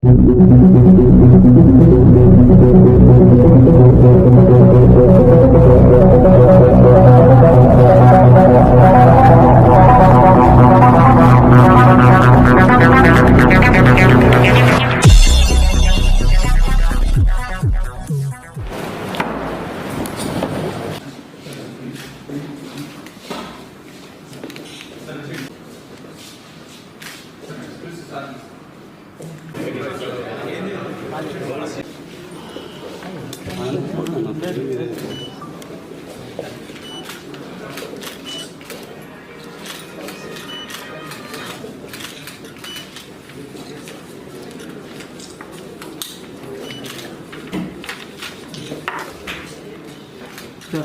Thank you. 자,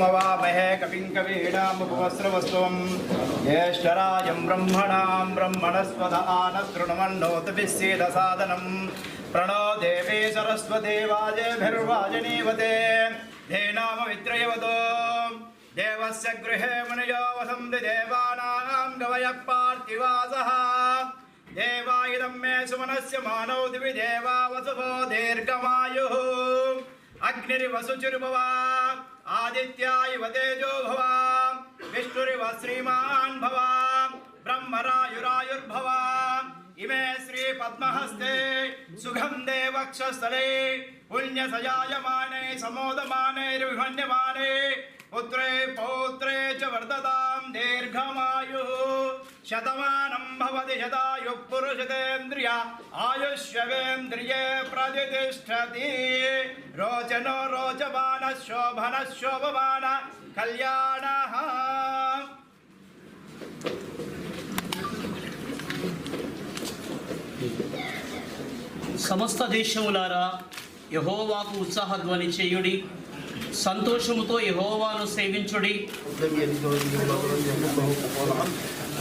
मवामहे कविं कवीणामुपवस्त्रवस्त्वं ज्येष्ठराजं ब्रह्मणां ब्रह्मणस्पद आनशृण्वन्नोतभिस्सीदसादनं प्रणो देवी सरस्वती वाजेभिर्वाजनीवते धेनामवित्रयवतो देवस्य गृहे मुनयो वसन्ति देवानां गवयः पार्थिवासः देवा इदं मे सुमनस्य मानौ दिवि देवा वसुभो दीर्घमायुः अग्निरिवसुचिर्भव आदित्यायव तेजो भव विष्णुरिव श्रीमान् भव ब्रह्मरायुरायुर्भव इमे श्रीपद्महस्ते सुगन्धे वक्षस्थले पुण्यसजायमाने समोदमानैर्विभन्यमाने पुत्रे पौत्रे च वर्धतां दीर्घमायुः। शतमानं भवति शतायुः पुरुषतेन्द्रिय, आयुष्यवेन्द्रिये प्रतिष्ठति। रोचनो शोभनः शोभमान कल्याणः సమస్త దేశములారా యహోవాకు ఉత్సాహధ్వని చేయుడి సంతోషముతో యహోవాను సేవించుడి لم يلد ولم يولد ولم يكن له كفوا احد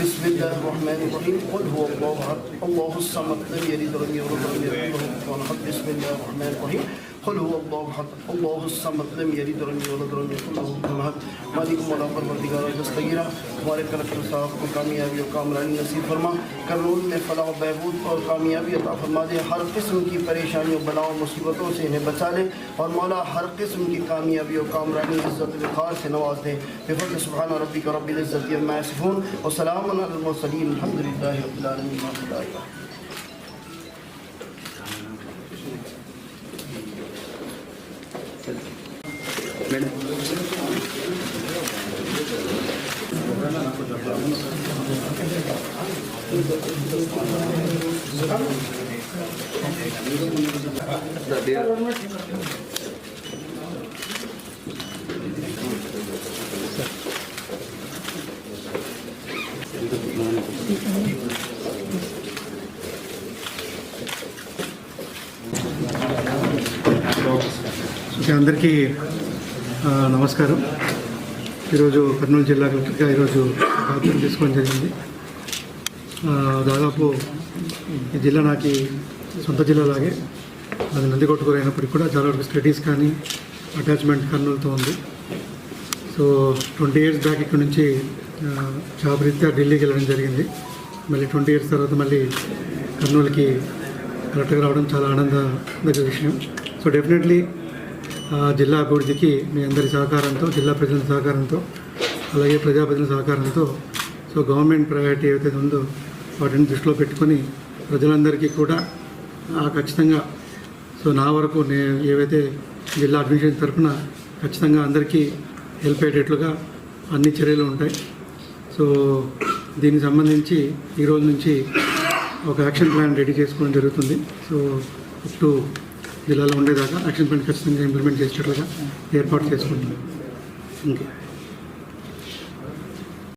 بسم الله الرحمن الرحيم قل هو الله احد الله الصمد لم يلد ولم يولد ولم يكن له كفوا احد بسم الله الرحمن الرحيم قل هو الله احد الله الصمد. لم يلد ولم يولد ولم يكن له كفوا احد مالك مولا परवरदिगार दस्तगीरा हमारे कलेक्टर साहब को कामयाबी और कामरानी नसीब फरमा करूल में फलाह बहबूद और कामयाबी अता फरमा दे हर किस्म की परेशानियों बलाओं मुसीबतों से इन्हें बचा ले और मौला हर किस्म की कामयाबी और कामरानी इज़्ज़त वखार से नवाज़ दे बेफल सुबहान रबी का रबिल इज़्ज़त मैसफून और सलाम अलमसलीम अलहमदिल्ला ఓకే అందరికీ ఆ, నమస్కారం. ఈరోజు కర్నూలు జిల్లా కలెక్టర్గా ఈరోజు బాధ్యత తీసుకోవడం జరిగింది. దాదాపు ఈ జిల్లా నాకు సొంత జిల్లాలాగే అది నందికొట్టుకూర అయినప్పటికీ కూడా చాలా వరకు స్టడీస్ కానీ అటాచ్మెంట్ కర్నూలుతో ఉంది. సో ట్వంటీ ఇయర్స్ బ్యాక్ ఇక్కడ నుంచి జాబ్ రీత్యా ఢిల్లీకి వెళ్ళడం జరిగింది. మళ్ళీ ట్వంటీ ఇయర్స్ తర్వాత మళ్ళీ కర్నూలుకి కరెక్ట్గా రావడం చాలా ఆనందదగ్గ విషయం. సో డెఫినెట్లీ జిల్లా అభివృద్ధికి మీ అందరి సహకారంతో జిల్లా ప్రజల సహకారంతో అలాగే ప్రజాప్రతినిధుల సహకారంతో సో గవర్నమెంట్ ప్రయారిటీ ఏవైతే ఉందో వాటిని దృష్టిలో పెట్టుకొని ప్రజలందరికీ కూడా ఖచ్చితంగా సో నా వరకు నేను ఏవైతే జిల్లా అడ్మినిస్ట్రేషన్ తరఫున ఖచ్చితంగా అందరికీ హెల్ప్ అయ్యేటట్లుగా అన్ని చర్యలు ఉంటాయి. సో దీనికి సంబంధించి ఈ రోజు నుంచి ఒక యాక్షన్ ప్లాన్ రెడీ చేసుకోవడం జరుగుతుంది. సో అప్ టు జిల్లాలో ఉండేదాకా యాక్షన్ ప్లాన్ ఖచ్చితంగా ఇంప్లిమెంట్ చేసేటట్లుగా ఏర్పాటు చేసుకుంటున్నాం. ఇంకే